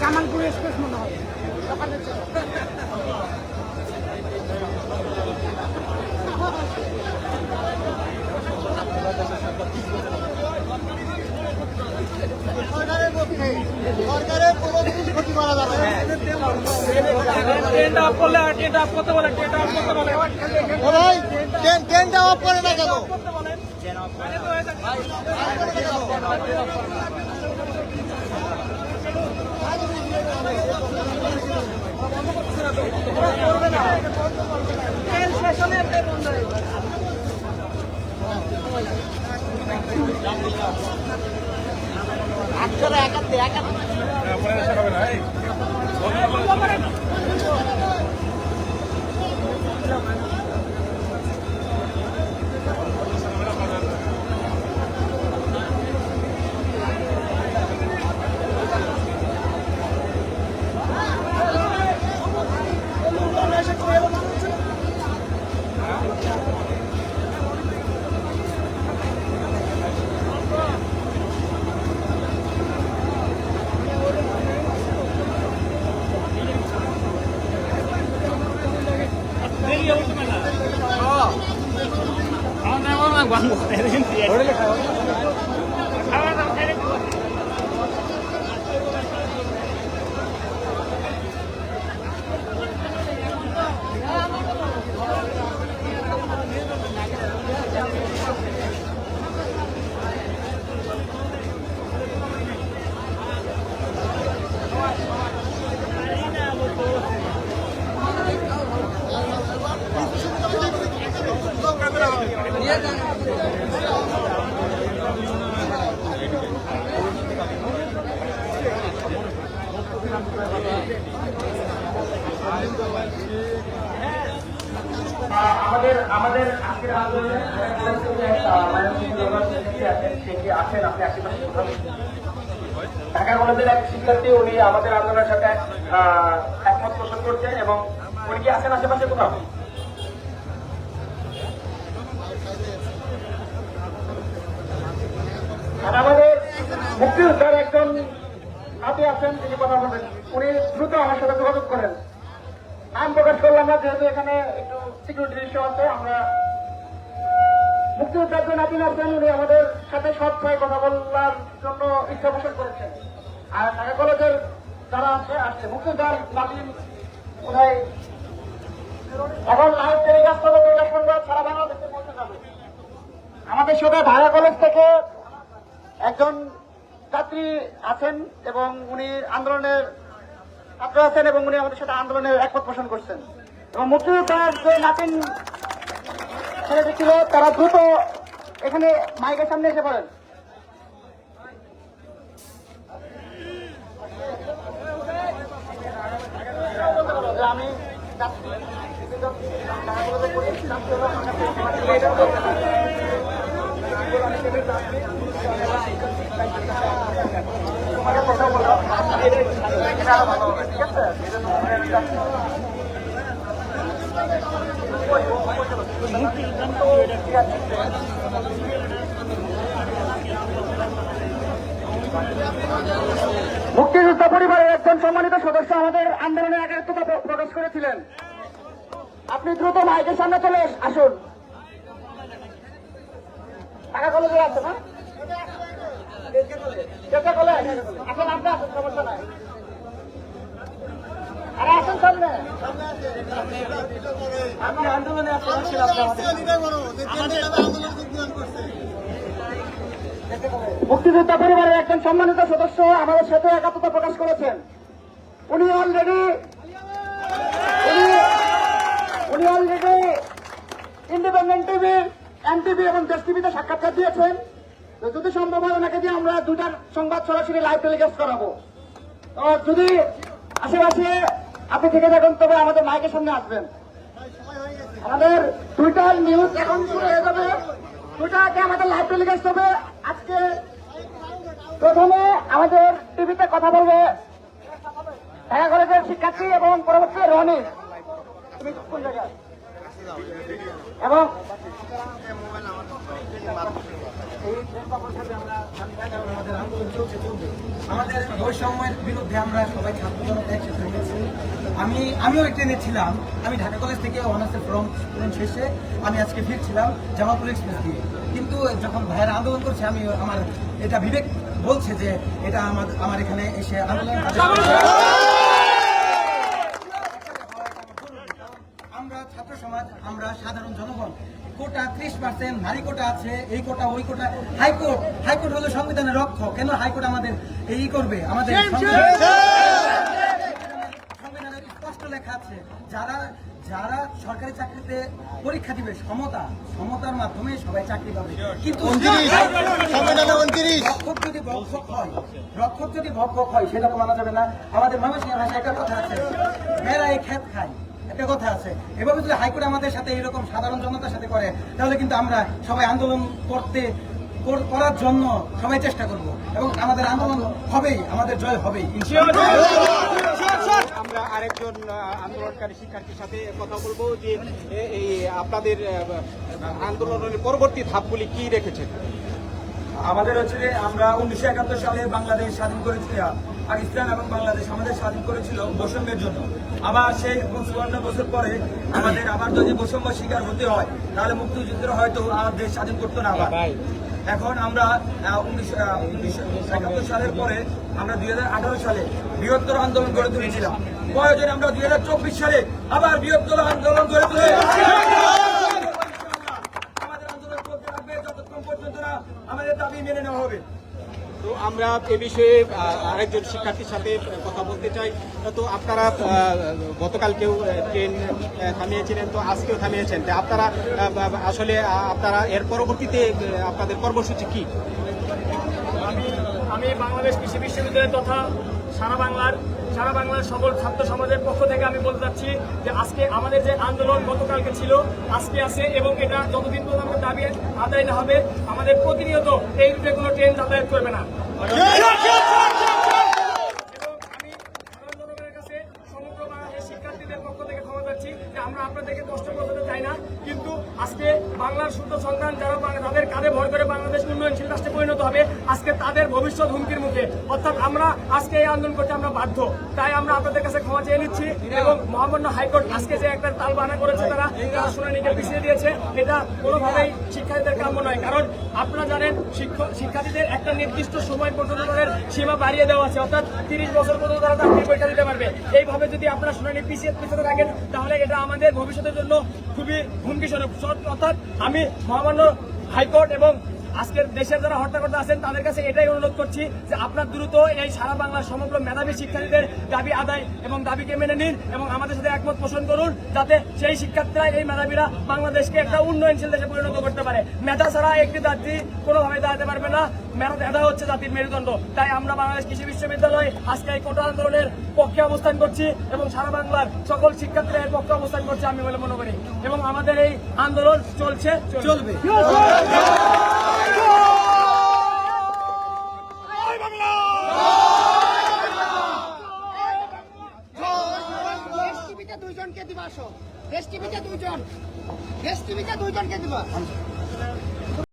Jamalpur express মনে হয়। সকালে ছিল। সরকারের কোনো কিছু ক্ষতি করা যাবে ট্রেনটা অফ করলে ট্রেনটা অফ করতে বলে ট্রেনটা অফ করতে বলে ভাই ট্রেনটা অফ করে না কেন ট্রেন শেষ হলে বন্ধ হয়ে যাবে। একশোটা একাত্তর একাত্তর আমাদের ঢাকা কলেজের এক শিক্ষার্থী, উনি আমাদের আন্দোলনের সাথে একমত পোষণ করছেন এবং উনি কি আছেন আশেপাশে কোথাও? আমাদের মুক্তিযোদ্ধার একজন আছেন, তিনি কথা বলবেন উনি দ্রুত আমার সাথে যোগাযোগ করেন। নাম প্রকাশ করলাম না, যেহেতু এখানে একটু সিকিউরিটি ইস্যু আছে, আমরা মুক্তিযোদ্ধার যে নাতিন আছেন উনি আমাদের সাথে সব ছয় কথা বলার জন্য ইচ্ছা পোষণ করেছেন। আর ঢাকা কলেজের যারা আছে, আসছে টেলিকাস্ট হবে দুইটা সারা বাংলাদেশে আমাদের সাথে ঢাকা কলেজ থেকে একজন ছাত্রী আছেন এবং উনি আন্দোলনের ছাত্র আছেন এবং উনি আমাদের সাথে আন্দোলনের একমত পোষণ করছেন। এবং মুক্তিযোদ্ধার যে নাতিন ছেলেটি ছিল তারা দ্রুত এখানে মাইকের সামনে এসে পড়েন। আমি মুক্তিযোদ্ধা পরিবারের একজন সম্মানিত সদস্য আমাদের আন্দোলনে একাত্মতা প্র- প্রকাশ করেছিলেন। আপনি দ্রুত মাইকের সামনে চলে আসুন। টাকা আছে না? কেটে কলে? এখন আপনি সমস্যা নাই আরে আসুন সামনে আপনি আন্দোলনে আপনারা ছিল আপনি আমাদের মুক্তিযোদ্ধা পরিবারের একজন সম্মানিত সদস্য আমাদের সাথে একাত্মতা প্রকাশ করেছেন। উনি অলরেডি উনি অলরেডি ইন্ডিপেন্ডেন্ট টিভি এনটিভি এবং দেশ টিভিতে সাক্ষাৎকার দিয়েছেন। যদি সম্ভব হয় ওনাকে দিয়ে আমরা দুটার সংবাদ সরাসরি লাইভ টেলিকাস্ট করাবো। যদি আশেপাশে আপনি থেকে থাকেন, তবে আমাদের মাইকের সামনে আসবেন। আমাদের টুইটার নিউজ এখন শুরু হয়ে যাবে। টুইটারকে আমাদের লাইভ টেলিকাস্ট হবে। আজকে প্রথমে আমাদের টিভিতে কথা বলবে ঢাকা কলেজের শিক্ষার্থী এবং পরবর্তী রনি। এবং আমাদের বৈষম্যের বিরুদ্ধে আমরা সবাই ছাত্র একসাথে হয়েছি আমি, আমিও ট্রেনে ছিলাম। আমি ঢাকা কলেজ থেকে অনার্সের ফর্ম পূরণ শেষে আমি আজকে ফিরছিলাম জামালপুর এক্সপ্রেস দিয়ে। কিন্তু যখন ভাইয়ের আন্দোলন করছে, আমি আমার এটা বিবেক বলছে যে এটা আমার আমার এখানে এসে আন্দোলন আমরা ছাত্র সমাজ আমরা সাধারণ জনগণ কোটা ত্রিশ পার্সেন্ট নারী কোটা আছে এই কোটা ওই কোটা হাইকোর্ট হাইকোর্ট হলো সংবিধানের রক্ষক। কেন হাইকোর্ট আমাদের এই করবে? আমাদের সংবিধানে- সংবিধানে স্পষ্ট লেখা আছে যারা যারা সরকারি চাকরিতে পরীক্ষা দিবে সমতা সমতার মাধ্যমে সবাই চাকরি পাবে। কিন্তু রক্ষক যদি ভক্ষক হয় রক্ষক যদি ভক্ষক হয় সেটা তো মানা যাবে না। আমাদের মানুষের ভাষায় একটা কথা আছে মেয়েরা এই খেত খায়। একটা কথা আছে। এভাবে যদি হাইকোর্ট আমাদের সাথে এরকম সাধারণ জনতার সাথে করে তাহলে কিন্তু আমরা সবাই আন্দোলন করতে করার জন্য সবাই চেষ্টা করব। এবং আমাদের আন্দোলন হবেই আমাদের জয় হবেই আমরা আরেকজন আন্দোলনকারী শিক্ষার্থীর সাথে কথা বলব যে এই আপনাদের আন্দোলনের পরবর্তী ধাপগুলি কি রেখেছেন? আমাদের হচ্ছে যে আমরা উনিশশো একাত্তর সালে বাংলাদেশ স্বাধীন করেছিল। পাকিস্তান এবং বাংলাদেশ আমাদের স্বাধীন করেছিল বৈষম্যের জন্য। আবার সেই চুয়ান্ন বছর পরে আমাদের আবার যদি বৈষম্য শিকার হতে হয় তাহলে মুক্তিযুদ্ধের হয়তো আমার দেশ স্বাধীন করতো না আবার। এখন আমরা উনিশশো একাত্তর সালের পরে আমরা দুই সালে বৃহত্তর আন্দোলন গড়ে তুলেছিলাম। প্রয়োজনে আমরা দুই হাজার চব্বিশ সালে আবার বৃহত্তর আন্দোলন গড়ে তুলে আমাদের আন্দোলন চলতে থাকবে যতক্ষণ পর্যন্ত না আমাদের দাবি মেনে নেওয়া হবে। তো আমরা এ বিষয়ে আরেকজন শিক্ষার্থীর সাথে কথা বলতে চাই। তো আপনারা গতকালকেও ট্রেন থামিয়েছিলেন, তো আজকেও থামিয়েছেন। আপনারা আসলে আপনারা এর পরবর্তীতে আপনাদের কর্মসূচি কি? আমি আমি বাংলাদেশ কৃষি বিশ্ববিদ্যালয় তথা সারা বাংলার সারা বাংলার সকল ছাত্র সমাজের পক্ষ থেকে আমি বলতে চাচ্ছি যে আজকে আমাদের যে আন্দোলন গতকালকে ছিল, আজকে আছে এবং এটা যতদিন পর্যন্ত আমাদের দাবি আদায় না হবে, আমাদের প্রতিনিয়ত এই রুটে কোনো ট্রেন যাতায়াত করবে না এবং আমি সাধারণ জনগণের কাছে সমগ্র বাংলাদেশের শিক্ষার্থীদের পক্ষ থেকে ক্ষমা চাচ্ছি যে আমরা আপনাদেরকে কষ্ট করতে চাই না, কিন্তু আজকে বাংলার শুদ্ধ সন্তান যারা তাদের কাঁধে ভর করে বাংলাদেশ উন্নয়নশীল রাষ্ট্রে পরিণত হবে। আজকে তাদের ভবিষ্যৎ হুমকির মুখে। অর্থাৎ আমরা আজকে এই আন্দোলন করতে আমরা বাধ্য। তাই আমরা আপনাদের কাছে ক্ষমা চেয়ে নিচ্ছি এবং মহামান্য হাইকোর্ট আজকে যে একটা তাল বানা করেছে তারা শুনানিকে পিছিয়ে দিয়েছে। এটা কোনোভাবেই শিক্ষার্থীদের কাম্য নয়, কারণ আপনারা জানেন শিক্ষার্থীদের একটা নির্দিষ্ট সময় পর্যন্ত তাদের সীমা বাড়িয়ে দেওয়া আছে। অর্থাৎ তিরিশ বছর পর্যন্ত তারা চাকরি পরীক্ষা দিতে পারবে। এইভাবে যদি আপনারা শুনানি পিছিয়ে পিছিয়ে রাখেন তাহলে এটা আমাদের ভবিষ্যতের জন্য খুবই হুমকি স্বরূপ। অর্থাৎ আমি মহামান্য হাইকোর্ট এবং আজকের দেশের যারা হর্তাকর্তা আছেন, তাদের কাছে এটাই অনুরোধ করছি যে আপনার দ্রুত এই সারা বাংলার সমগ্র মেধাবী শিক্ষার্থীদের দাবি আদায় এবং দাবিকে মেনে নিন এবং আমাদের সাথে একমত পোষণ করুন যাতে সেই শিক্ষার্থীরা, এই মেধাবীরা বাংলাদেশকে একটা উন্নয়নশীল দেশে পরিণত করতে পারে। মেধা ছাড়া একটি জাতি কোনোভাবে দাঁড়াতে পারবে না। মেধা হচ্ছে জাতির মেরুদণ্ড। তাই আমরা বাংলাদেশ কৃষি বিশ্ববিদ্যালয় আজকে এই কোটা আন্দোলনের পক্ষে অবস্থান করছি এবং সারা বাংলার সকল শিক্ষার্থীরা এর পক্ষে অবস্থান করছে আমি বলে মনে করি। এবং আমাদের এই আন্দোলন চলছে, চলবে দেশ টিভিতে দুইজনকে দিবা আসো। দেশ টিভিতে দুইজন। দেশ টিভিতে দুইজনকে দিবা।